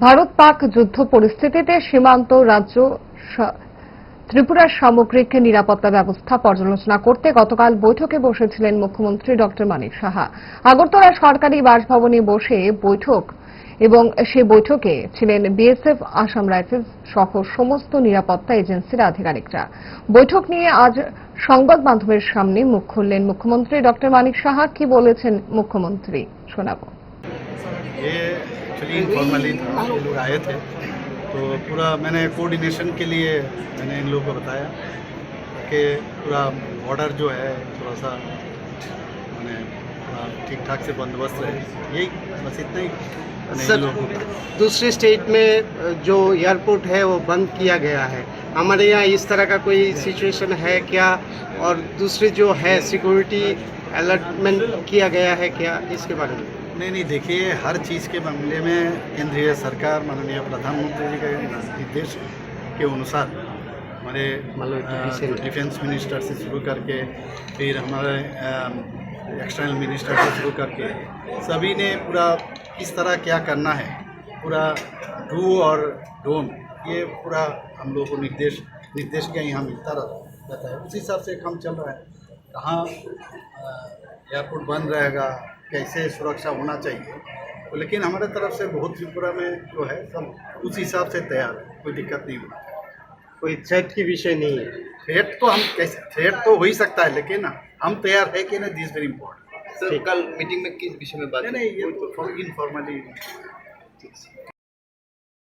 ভারত পাক যুদ্ধ পরিস্থিতিতে সীমান্ত রাজ্য ত্রিপুরার সামগ্রিক নিরাপত্তা ব্যবস্থা পর্যালোচনা করতে গতকাল বৈঠকে বসেছিলেন মুখ্যমন্ত্রী ড. মানিক সাহা। আগরতলা সরকারি বাসভবনে বসে বৈঠক এবং সে বৈঠকে ছিলেন বিএসএফ, আসাম রাইফেলস সহ সমস্ত নিরাপত্তা এজেন্সির আধিকারিকরা। বৈঠক নিয়ে আজ সংবাদ মাধ্যমের সামনে মুখ খুললেন মুখ্যমন্ত্রী ড. মানিক সাহা। কি বলেছেন মুখ্যমন্ত্রী? শোনাবো। ये एक्चुअली इनफॉर्मली था ये लोग आए थे। तो पूरा मैंने कोऑर्डिनेशन के लिए मैंने इन लोगों को बताया कि पूरा बॉर्डर जो है थोड़ा सा मैंने ठीक ठाक से बंदोबस्त रहे। यही बस इतना ही सर दूसरे स्टेट में जो एयरपोर्ट है वो बंद किया गया है। हमारे यहाँ इस तरह का कोई सिचुएशन है क्या? और दूसरी जो है सिक्योरिटी अलर्टमेंट किया गया है क्या? इसके बारे में। नहीं नहीं देखिए हर चीज़ के मामले में केंद्रीय सरकार माननीय प्रधानमंत्री जी के निर्देश के अनुसार हमारे मतलब डिफेंस मिनिस्टर से शुरू करके फिर हमारे एक्सटर्नल मिनिस्टर से शुरू करके सभी ने पूरा किस तरह क्या करना है पूरा डू और डोंट ये पूरा हम लोगों को निर्देश निर्देश क्या यहाँ मिलता रहता है। उसी हिसाब से काम चल रहा है। कहाँ एयरपोर्ट बंद रहेगा कैसे सुरक्षा होना चाहिए। तो लेकिन हमारे तरफ़ से बहुत त्रिपुरा में जो है सब उस हिसाब से तैयार है कोई दिक्कत नहीं हुई कोई थ्रेट की विषय नहीं है। थ्रेट तो हम कैसे थ्रेट तो हो ही सकता है लेकिन हम तैयार है कि नहीं दिस वेरी इम्पोर्टेंट सर कल मीटिंग में किस विषय में बात नहीं नहीं ये तो इनफॉर्मली